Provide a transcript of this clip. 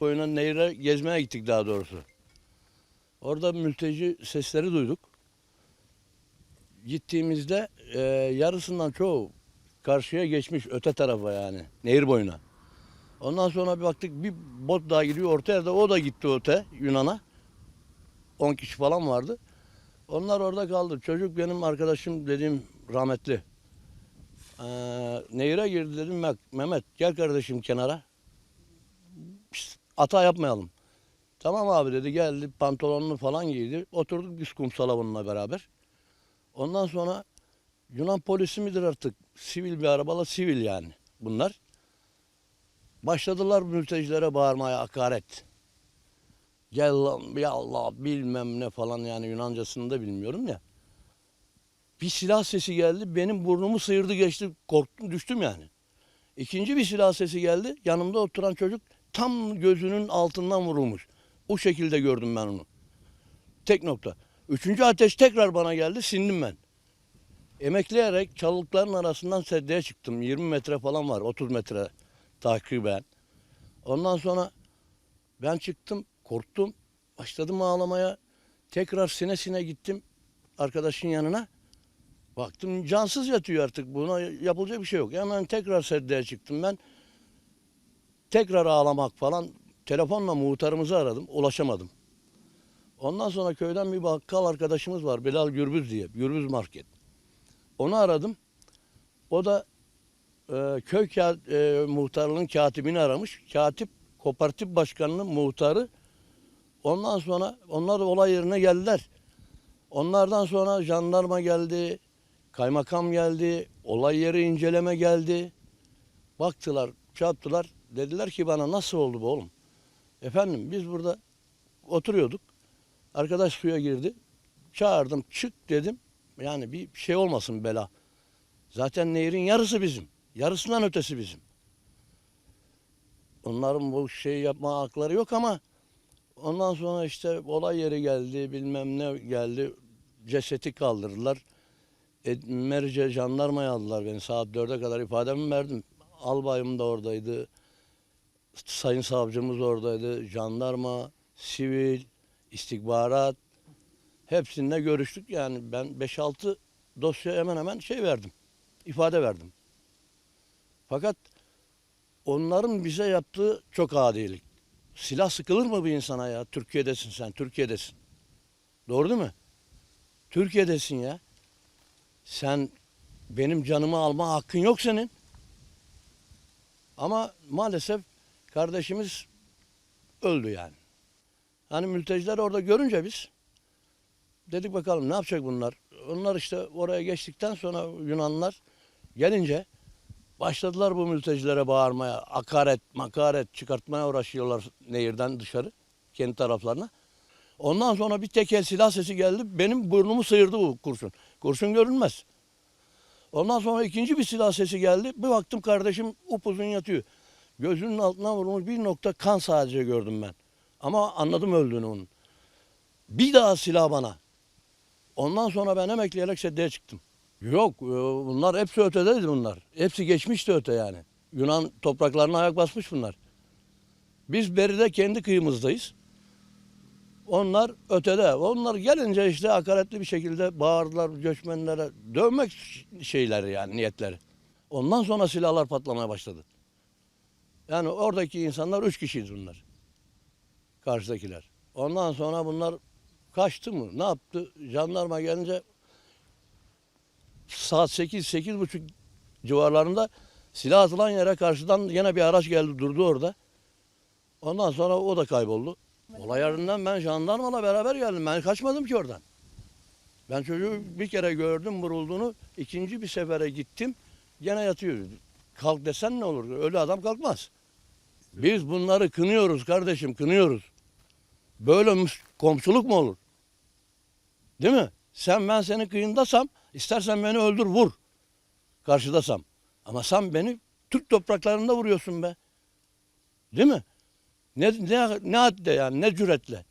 boyuna nehre gezmeye gittik daha doğrusu. Orada mülteci sesleri duyduk. Gittiğimizde e, yarısından çoğu karşıya geçmiş öte tarafa yani nehir boyuna. Ondan sonra bir baktık bir bot daha gidiyor orta yerde o da gitti öte Yunan'a. 10 kişi falan vardı. Onlar orada kaldı. Çocuk benim arkadaşım dediğim rahmetli. Ee, nehire girdi dedim "Mek- Mehmet gel kardeşim kenara. Hata yapmayalım. Tamam abi dedi geldi pantolonunu falan giydi. Oturduk biz kumsala bununla beraber. Ondan sonra Yunan polisi midir artık? Sivil bir arabalı sivil yani bunlar. Başladılar mültecilere bağırmaya hakaret. Gel lan ya Allah bilmem ne falan yani Yunancasını da bilmiyorum ya. Bir silah sesi geldi benim burnumu sıyırdı geçti korktum düştüm yani. İkinci bir silah sesi geldi yanımda oturan çocuk tam gözünün altından vurulmuş. O şekilde gördüm ben onu. Tek nokta. Üçüncü ateş tekrar bana geldi sindim ben. Emekleyerek çalılıkların arasından seddeye çıktım. 20 metre falan var 30 metre takiben. Ondan sonra ben çıktım korktum. Başladım ağlamaya. Tekrar sine sine gittim arkadaşın yanına. Baktım cansız yatıyor artık. Buna yapılacak bir şey yok. Hemen tekrar seddeye çıktım ben. Tekrar ağlamak falan. Telefonla muhtarımızı aradım. Ulaşamadım. Ondan sonra köyden bir bakkal arkadaşımız var. Bilal Gürbüz diye. Gürbüz Market. Onu aradım. O da e, köy ka- e, muhtarlığının katibini aramış. Katip kooperatif başkanının muhtarı. Ondan sonra onlar olay yerine geldiler. Onlardan sonra jandarma geldi, kaymakam geldi, olay yeri inceleme geldi. Baktılar, çarptılar. Dediler ki bana nasıl oldu bu oğlum? Efendim biz burada oturuyorduk. Arkadaş suya girdi. Çağırdım, çık dedim. Yani bir şey olmasın bela. Zaten nehrin yarısı bizim. Yarısından ötesi bizim. Onların bu şeyi yapma hakları yok ama ondan sonra işte olay yeri geldi, bilmem ne geldi. Ceseti kaldırdılar. E, Merice jandarmaya aldılar beni. Saat dörde kadar ifademi verdim. Albayım da oradaydı. Sayın savcımız oradaydı. Jandarma, sivil, istihbarat. Hepsinde görüştük. Yani ben 5-6 dosya hemen hemen şey verdim. ifade verdim. Fakat onların bize yaptığı çok adilik. Silah sıkılır mı bir insana ya? Türkiye'desin sen, Türkiye'desin. Doğru değil mi? Türkiye'desin ya. Sen benim canımı alma hakkın yok senin. Ama maalesef kardeşimiz öldü yani. Hani mülteciler orada görünce biz dedik bakalım ne yapacak bunlar? Onlar işte oraya geçtikten sonra Yunanlılar gelince başladılar bu mültecilere bağırmaya, akaret, makaret çıkartmaya uğraşıyorlar nehirden dışarı, kendi taraflarına. Ondan sonra bir tek el silah sesi geldi. Benim burnumu sıyırdı bu kurşun. Kurşun görünmez. Ondan sonra ikinci bir silah sesi geldi. Bir baktım kardeşim upuzun yatıyor. Gözünün altına vurulmuş bir nokta kan sadece gördüm ben. Ama anladım öldüğünü onun. Bir daha silah bana. Ondan sonra ben emekleyerek seddeye çıktım. Yok e, bunlar hepsi ötedeydi bunlar. Hepsi geçmişti öte yani. Yunan topraklarına ayak basmış bunlar. Biz beride kendi kıyımızdayız. Onlar ötede. Onlar gelince işte hakaretli bir şekilde bağırdılar göçmenlere. Dövmek şeyleri yani niyetleri. Ondan sonra silahlar patlamaya başladı. Yani oradaki insanlar üç kişiydi bunlar. Karşıdakiler. Ondan sonra bunlar kaçtı mı? Ne yaptı? Jandarma gelince saat 8 sekiz buçuk civarlarında silah atılan yere karşıdan yine bir araç geldi durdu orada. Ondan sonra o da kayboldu. Olay yerinden ben jandarmayla beraber geldim. Ben kaçmadım ki oradan. Ben çocuğu bir kere gördüm vurulduğunu. ikinci bir sefere gittim. Gene yatıyor. Kalk desen ne olur? Ölü adam kalkmaz. Biz bunları kınıyoruz kardeşim, kınıyoruz. Böyle komşuluk mu olur? Değil mi? Sen ben senin kıyındasam, istersen beni öldür vur. Karşıdasam. Ama sen beni Türk topraklarında vuruyorsun be. Değil mi? Ne ne ne hadde yani ne cüretle.